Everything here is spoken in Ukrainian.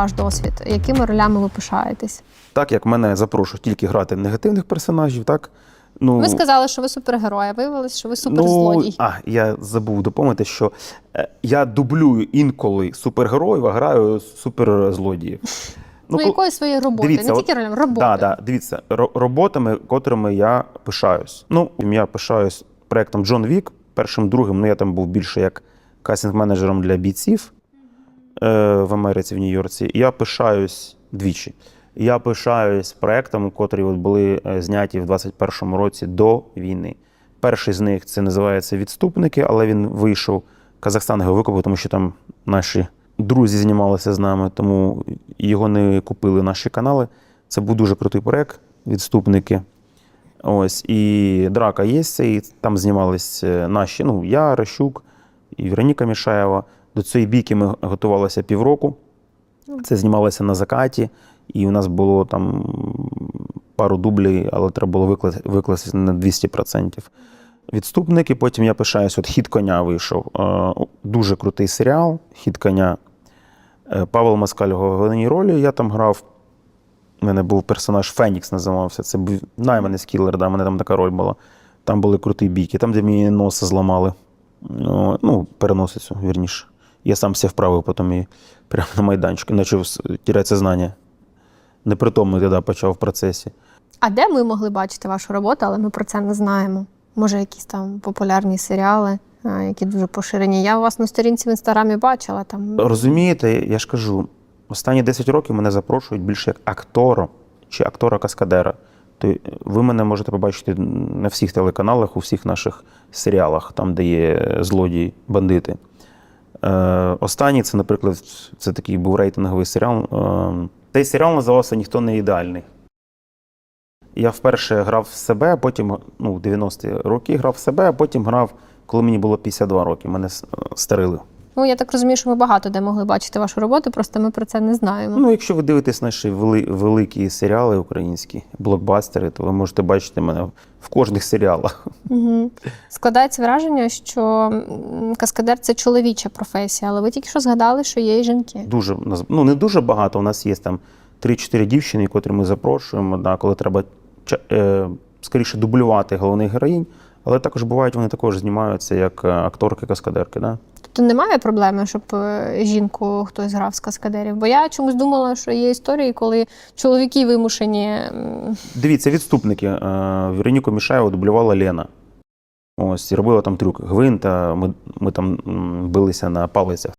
Ваш досвід, якими ролями ви пишаєтесь? Так як мене запрошують тільки грати негативних персонажів, так ну Ви сказали, що ви супергерой, а виявилось, що ви ну а я забув доповнити, що е, я дублюю інколи супергероїв, а граю суперзлодіїв. Ну, ко- якої своєї роботи, дивіться, не тільки ролями, роботи. Да, да, дивіться, роботами, котрими я пишаюсь. Ну, я пишаюсь проектом Джон Вік, першим, другим. Ну, я там був більше як кастинг-менеджером для бійців в Америці, в Нью-Йорці. Я пишаюсь двічі. Я пишаюсь проектами, котрі от були е, зняті в 21-му році до війни. Перший з них це називається Відступники, але він вийшов. Казахстан його викупив, тому що там наші друзі знімалися з нами, тому його не купили наші канали. Це був дуже крутий проект. Відступники. Ось і драка є, і там знімались е, наші. Ну, я, Ращук і Вероніка Мішаєва. До цієї бійки ми готувалися півроку. Це знімалося на закаті, і у нас було там пару дублів, але треба було викласти, на 200%. Відступники. Потім я пишаюсь, от хід коня вийшов. Е, Дуже крутий серіал. Хід коня. Е, Павел Москаль в головній ролі. Я там грав. У мене був персонаж Фенікс називався. Це був найманець кілер, да, у мене там така роль була. Там були круті бійки, там, де мені носа зламали. Ну, ну, переносицю, вірніше. Я сам все вправив потім і прямо на майданчику, почав тіряти знання. Непритомний тоді почав в процесі. А де ми могли бачити вашу роботу, але ми про це не знаємо? Може, якісь там популярні серіали, які дуже поширені. Я вас на сторінці в інстаграмі бачила там. Розумієте, я ж кажу, останні 10 років мене запрошують більше як актора чи актора-каскадера. То ви мене можете побачити на всіх телеканалах, у всіх наших серіалах, там, де є злодії, бандити. Е, останній це, наприклад, це такий був рейтинговий серіал. Е, цей серіал називався Ніхто не ідеальний. Я вперше грав в себе, потім, ну, в 90-ті роки грав в себе, а потім грав, коли мені було 52 роки. Мене старили. Ну, я так розумію, що ми багато де могли бачити вашу роботу, просто ми про це не знаємо. Ну, якщо ви дивитесь наші вели, великі серіали українські, блокбастери, то ви можете бачити мене в кожних серіалах. Угу. Складається враження, що каскадер це чоловіча професія, але ви тільки що згадали, що є і жінки. Дуже ну не дуже багато. У нас є там 3-4 дівчини, котрі ми запрошуємо, да, коли треба е, скоріше дублювати головних героїнь. Але також бувають, вони також знімаються як е, акторки-каскадерки. Да? Тобто немає проблеми, щоб е, жінку хтось грав з каскадерів. Бо я чомусь думала, що є історії, коли чоловіки вимушені. Дивіться, відступники. Вероніку Мішаєву дублювала Лена. Ось, і робила там трюк. Гвинта, ми, ми там билися на палицях.